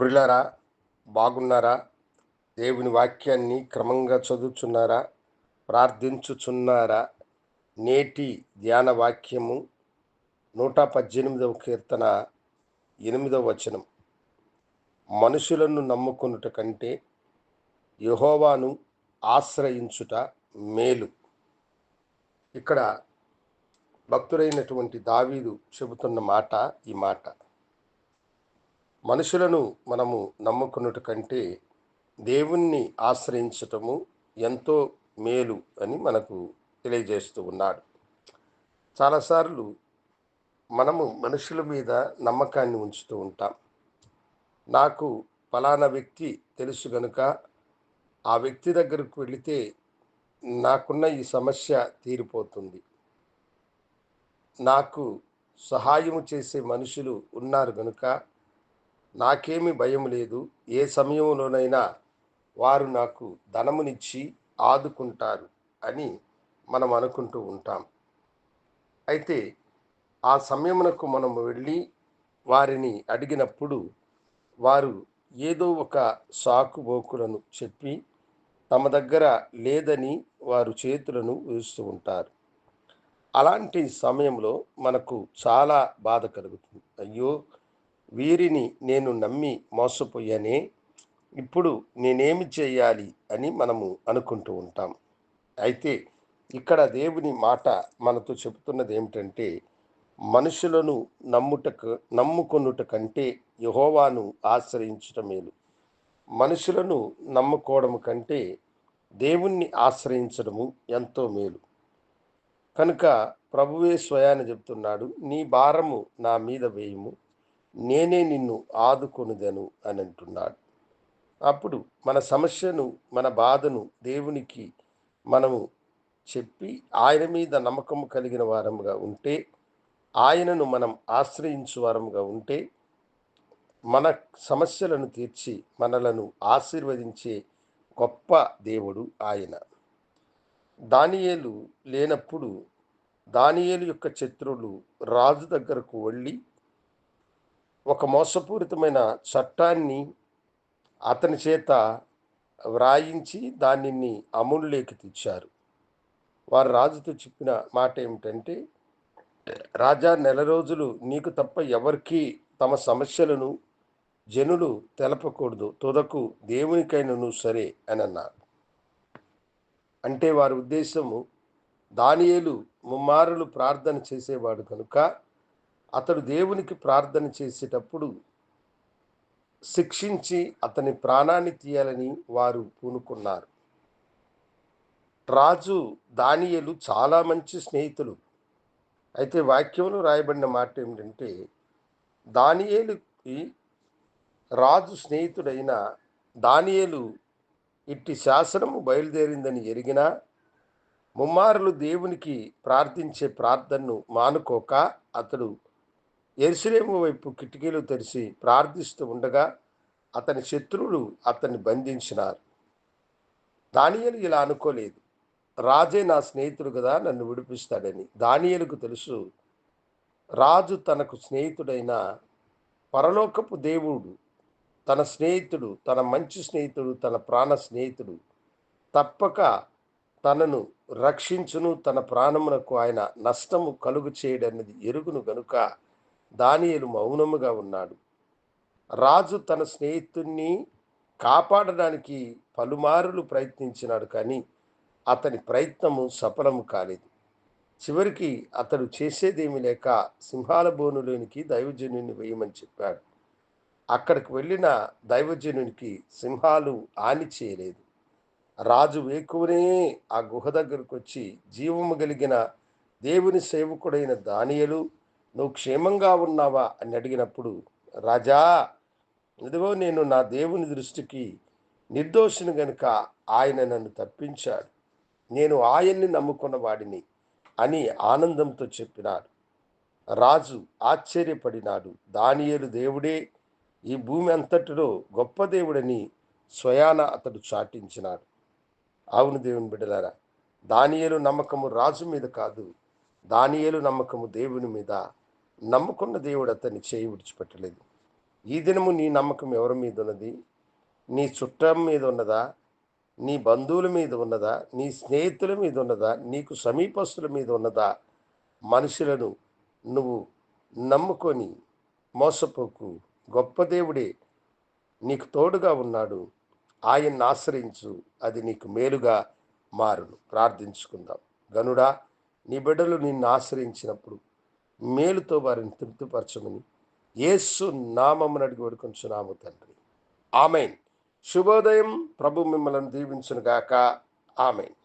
ప్రిలరా బాగున్నారా? దేవుని వాక్యాన్ని క్రమంగా చదువుచున్నారా? ప్రార్థించుచున్నారా? నేటి ధ్యాన వాక్యము నూట పద్దెనిమిదవ కీర్తన ఎనిమిదవ వచనం. మనుషులను నమ్ముకొనుట కంటే యహోవాను ఆశ్రయించుట మేలు. ఇక్కడ భక్తుడైనటువంటి దావీదు చెబుతున్న మాట ఈ మాట. మనుషులను మనము నమ్ముకున్నట కంటే దేవుణ్ణి ఆశ్రయించటము ఎంతో మేలు అని మనకు తెలియజేస్తూ ఉన్నాడు. చాలాసార్లు మనము మనుషుల మీద నమ్మకాన్ని ఉంచుతూ ఉంటాం. నాకు ఫలానా వ్యక్తి తెలుసు గనుక ఆ వ్యక్తి దగ్గరకు వెళితే నాకున్న ఈ సమస్య తీరిపోతుంది. నాకు సహాయము చేసే మనుషులు ఉన్నారు గనుక నాకేమి భయం లేదు. ఏ సమయంలోనైనా వారు నాకు ధనమునిచ్చి ఆదుకుంటారు అని మనం అనుకుంటూ ఉంటాం. అయితే ఆ సమయమునకు మనం వెళ్ళి వారిని అడిగినప్పుడు వారు ఏదో ఒక సాకు బోకులను చెప్పి తమ దగ్గర లేదని వారు చేతులను వేస్తూ ఉంటారు. అలాంటి సమయంలో మనకు చాలా బాధ కలుగుతుంది. అయ్యో వీరిని నేను నమ్మి మోసపోయానే? ఇప్పుడు నేనేమి చేయాలి అని మనము అనుకుంటూ ఉంటాం. అయితే ఇక్కడ దేవుని మాట మనతో చెబుతున్నది ఏమిటంటే మనుషులను నమ్ముటకు నమ్ముకొనుట కంటే యహోవాను ఆశ్రయించటం మేలు. మనుషులను నమ్ముకోవడం కంటే దేవుణ్ణి ఆశ్రయించడము ఎంతో మేలు. కనుక ప్రభువే స్వయాన్ని చెప్తున్నాడు నీ భారము నా మీద వేయము నేనే నిన్ను ఆదుకొనుదను అని అంటున్నాడు. అప్పుడు మన సమస్యను మన బాధను దేవునికి మనము చెప్పి ఆయన మీద నమ్మకము కలిగిన వారముగా ఉంటే ఆయనను మనం ఆశ్రయించు వారముగా ఉంటే మన సమస్యలను తీర్చి మనలను ఆశీర్వదించే గొప్ప దేవుడు ఆయన. దానియేలు లేనప్పుడు దానియేలు యొక్క శత్రువులు రాజు దగ్గరకు వెళ్ళి ఒక మోసపూరితమైన చట్టాన్ని అతని చేత వ్రాయించి దానిని అమలులోకి తెచ్చారు. వారు రాజుతో చెప్పిన మాట ఏమిటంటే రాజా నెల రోజులు నీకు తప్ప ఎవరికీ తమ సమస్యలను జనులు తెలపకూడదు. తుదకు దేవునికైనను సరే అని అన్నారు. అంటే వారి ఉద్దేశము దానియేలు ముమ్మారులు ప్రార్థన చేసేవాడు కనుక అతడు దేవునికి ప్రార్థన చేసేటప్పుడు శిక్షించి అతని ప్రాణాన్ని తీయాలని వారు పూనుకున్నారు. రాజు దానియలు చాలా మంచి స్నేహితులు. అయితే వాక్యంలో రాయబడిన మాట ఏమిటంటే దానియేలుకి రాజు స్నేహితుడైన దానియేలు ఇట్టి శాసనము బయలుదేరిందని ఎరిగినా ముమ్మారులు దేవునికి ప్రార్థించే ప్రార్థనను మానుకోక అతడు ఎరుసలేము వైపు కిటికీలు తెరిచి ప్రార్థిస్తూ ఉండగా అతని శత్రువులు అతన్ని బంధించినారు. దానియలు ఇలా అనుకోలేదు. రాజే నా స్నేహితుడు కదా నన్ను విడిపిస్తాడని. దానియలకు తెలుసు రాజు తనకు స్నేహితుడైన పరలోకపు దేవుడు తన స్నేహితుడు తన మంచి స్నేహితుడు తన ప్రాణ స్నేహితుడు తప్పక తనను రక్షించును తన ప్రాణమునకు ఆయన నష్టము కలుగు చేయడన్నది ఎరుగును గనుక దానియలు మౌనముగా ఉన్నాడు. రాజు తన స్నేహితుణ్ణి కాపాడడానికి పలుమారులు ప్రయత్నించినాడు కానీ అతని ప్రయత్నము సఫలము కాలేదు. చివరికి అతడు చేసేదేమి లేక సింహాల బోనులోనికి దైవజనుని వేయమని చెప్పాడు. అక్కడికి వెళ్ళిన దైవజనునికి సింహాలు హాని చేయలేదు. రాజు వేకువనే ఆ గుహ దగ్గరకు వచ్చి జీవము కలిగిన దేవుని సేవకుడైన దానియలు నువ్వు క్షేమంగా ఉన్నావా అని అడిగినప్పుడు రాజా ఇదిగో నేను నా దేవుని దృష్టికి నిర్దోషిని గనుక ఆయన నన్ను తప్పించాడు. నేను ఆయన్ని నమ్ముకున్న వాడిని అని ఆనందంతో చెప్పినాడు. రాజు ఆశ్చర్యపడినాడు. దానియేలు దేవుడే ఈ భూమి అంతటిలో గొప్ప దేవుడని స్వయాన అతడు చాటించినాడు. అవును దేవుని బిడ్డలారా దానియేలు నమ్మకము రాజు మీద కాదు దానియేలు నమ్మకము దేవుని మీద. నమ్ముకున్న దేవుడు అతన్ని చేయి విడిచిపెట్టలేదు. ఈ దినము నీ నమ్మకం ఎవరి మీద ఉన్నది? నీ చుట్టం మీద ఉన్నదా? నీ బంధువుల మీద ఉన్నదా? నీ స్నేహితుల మీద ఉన్నదా? నీకు సమీపస్తుల మీద ఉన్నదా? మనుషులను నువ్వు నమ్ముకొని మోసపోకు. గొప్ప దేవుడే నీకు తోడుగా ఉన్నాడు. ఆయన్ని ఆశ్రయించు. అది నీకు మేలుగా మారును. ప్రార్థించుకుందాం. గనుడా నీ బిడ్డలు నిన్ను ఆశ్రయించినప్పుడు మేలుతో వారిని తృప్తిపరచమని యేసు నామమును అడిగి వేడుకొంచున్నాము తండ్రి. ఆమెన్. శుభోదయం. ప్రభు మిమ్మల్ని దీవించునుగాక. ఆమెన్.